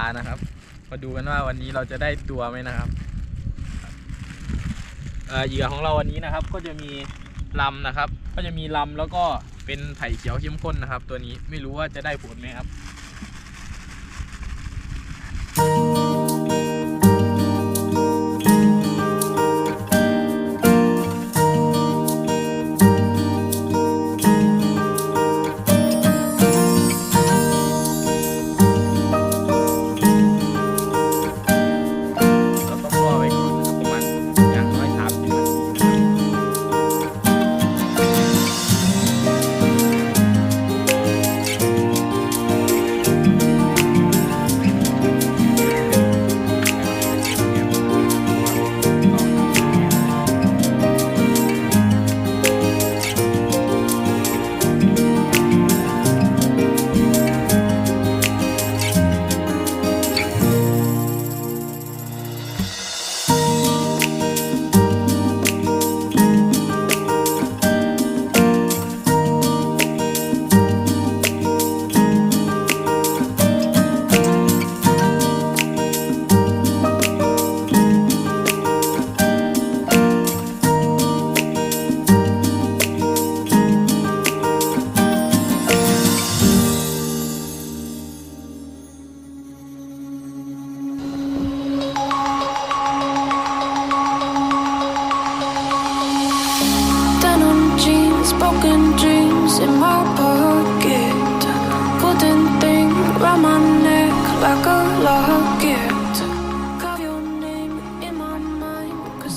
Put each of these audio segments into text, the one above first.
านะครับ มาดูกันว่าวันนี้เราจะได้ตัวไหมนะครับเอ่อเหยื่อของเราวันนี้นะครับ ก็จะมีลำนะครับ ก็จะมีลำแล้วก็เป็นไผ่เขียวเข้มข้นนะครับ ตัวนี้ไม่รู้ว่าจะได้ผลไหมครับ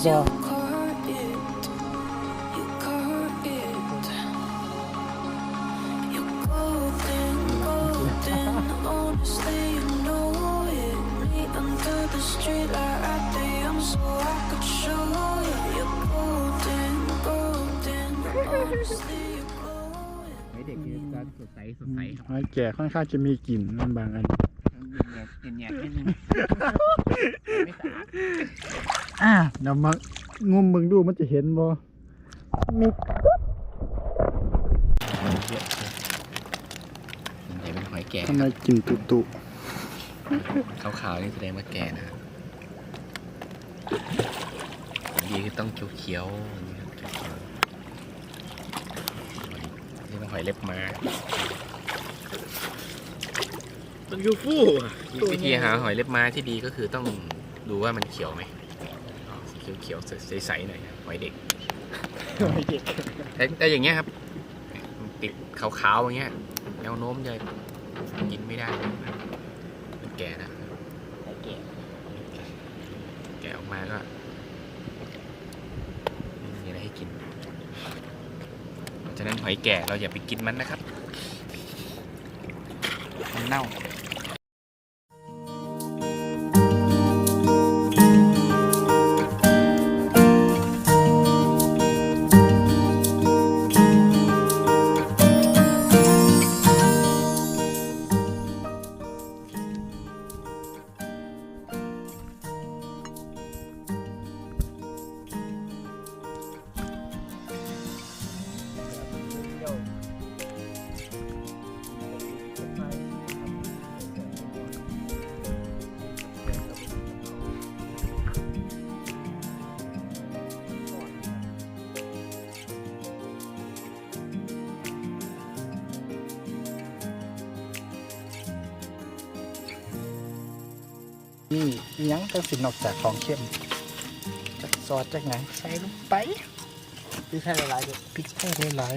glowing. ไว้เด็กคือจะสดใสสดใสครับหอยแก่ค่อนข้างจะมีกลิ่นนั่นบางอัน แง่ๆนิดนึงไม่สะอาดอะเดี๋ยวมางมมึงดูมันจะเห็นบ่มีเห็นเป็นหอยแก่ทำไมกลิ่นตุตุขาวๆนี่แสดงว่าแก่นะครับดีคือต้องเขียวๆอย่างนี้ครับเขียวๆนี่เป็นหอยเล็บม้า มันยูฟู่วิธีหาหอยเล็บม้าที่ดีก็คือต้องดูว่ามันเขียวไหมอ๋อสีเขียวๆใสๆหน่อยครับหอยเด็กหอยเด็กแต่แต่อย่างเงี้ยครับมันติดขาวๆอย่างเงี้ยแนวโน้มจะกินไม่ได้มันแก่นะแก่แก่ออกมาก็ไม่มีอะไรให้กินเพราะฉะนั้นหอยแก่เราอย่าไปกินมันนะครับมันเน่า นี่อิหยังก็สินอกจากของเข้มจากซอสจากไหนใส่ลงไปพี่ใช่ละลายด้วยพริกไทยหลาย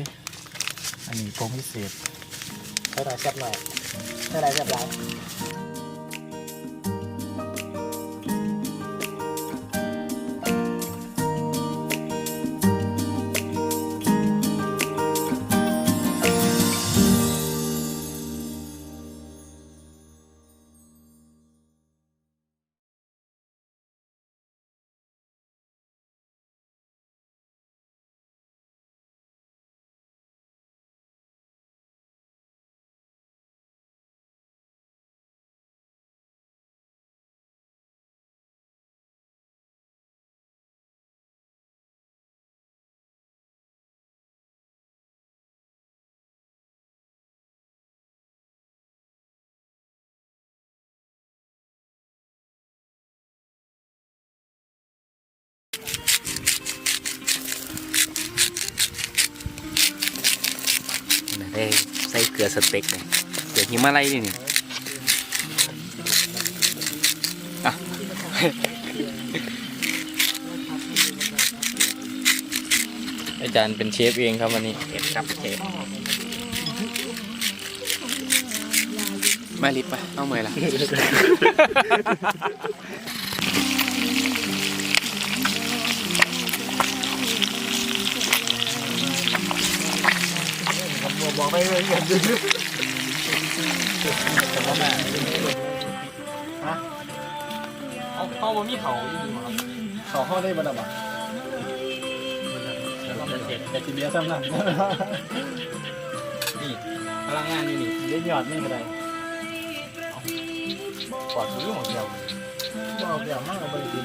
ๆอันนี้ผงพิเศษใช่หน่อยแซ่บหน่อยใช่ไรแซ่บหลาย ได้ใส่เกลือสเต็กเลยเกลือหิมาลัยนี่นี่อะอาจารย์เป็นเชฟเองครับวันนี้เชฟครับเชฟมาลิบไปเอาเมื่อยละ บอกไปเลยอย่าดื้อเอาเข้าบ่มีเขาอยู่ดีครับขอเข้าได้บ่ดบ่แต่กินเบียร์ซ้ำนั่นนี่พลังงานนี่นี่เล่นยอดนี่ก็ได้ปอดมือของเดียวบอกอย่างมากเอาไปกิน